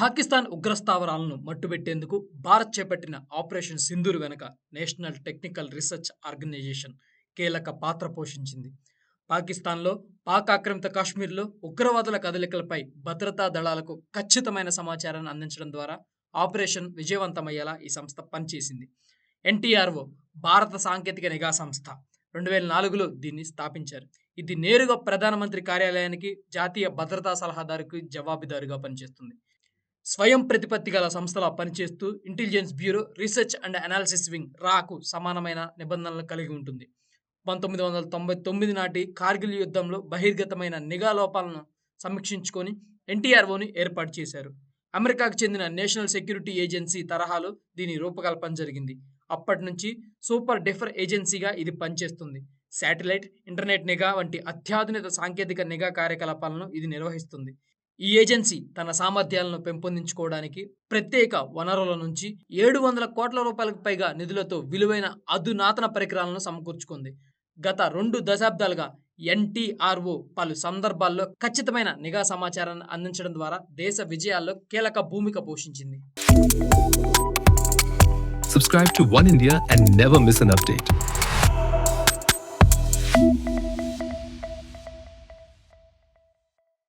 పాకిస్తాన్ ఉగ్రస్థావరాలను మట్టుబెట్టేందుకు భారత్ చేపట్టిన ఆపరేషన్ సింధూర్ వెనుక national technical research organisation కీలక పాత్ర పోషించింది. పాకిస్తాన్లో పాక్ ఆక్రమిత కాశ్మీర్లో ఉగ్రవాదుల కదలికలపై భద్రతా దళాలకు ఖచ్చితమైన సమాచారాన్ని అందించడం ద్వారా ఆపరేషన్ విజయవంతమయ్యేలా ఈ సంస్థ పనిచేసింది. ఎన్టీఆర్ఓ భారత సాంకేతిక నిఘా సంస్థ రెండు వేల నాలుగులో దీన్ని స్థాపించారు. ఇది నేరుగా ప్రధానమంత్రి కార్యాలయానికి జాతీయ భద్రతా సలహాదారుకి జవాబుదారుగా పనిచేస్తుంది. స్వయం ప్రతిపత్తి గల సంస్థలా పనిచేస్తూ intelligence bureau research and analysis wing రాకు సమానమైన నిబంధనలు కలిగి ఉంటుంది. పంతొమ్మిది వందల తొంభై తొమ్మిది నాటి కార్గిల్ యుద్ధంలో బహిర్గతమైన నిఘా లోపాలను సమీక్షించుకొని ఎన్టీఆర్ఓని ఏర్పాటు చేశారు. అమెరికాకు చెందిన నేషనల్ సెక్యూరిటీ ఏజెన్సీ తరహాలో దీని రూపకల్పన జరిగింది. అప్పటి నుంచి సూపర్ డిఫర్ ఏజెన్సీగా ఇది పనిచేస్తుంది. శాటిలైట్ ఇంటర్నెట్ నిఘా వంటి అత్యాధునిక సాంకేతిక నిఘా కార్యకలాపాలను ఇది నిర్వహిస్తుంది. ఈ ఏజెన్సీ తన సామర్థ్యాలను పెంపొందించుకోవడానికి ప్రత్యేక వనరుల నుంచి ఏడు వందల కోట్ల రూపాయలకు పైగా నిధులతో విలువైన అధునాతన పరికరాలను సమకూర్చుకుంది గత రెండు దశాబ్దాలుగా ఎన్టీఆర్ఓ పలు సందర్భాల్లో ఖచ్చితమైన నిఘా సమాచారాన్ని అందించడం ద్వారా దేశ విజయాల్లో కీలక భూమిక పోషించింది Subscribe to One India and never miss an update.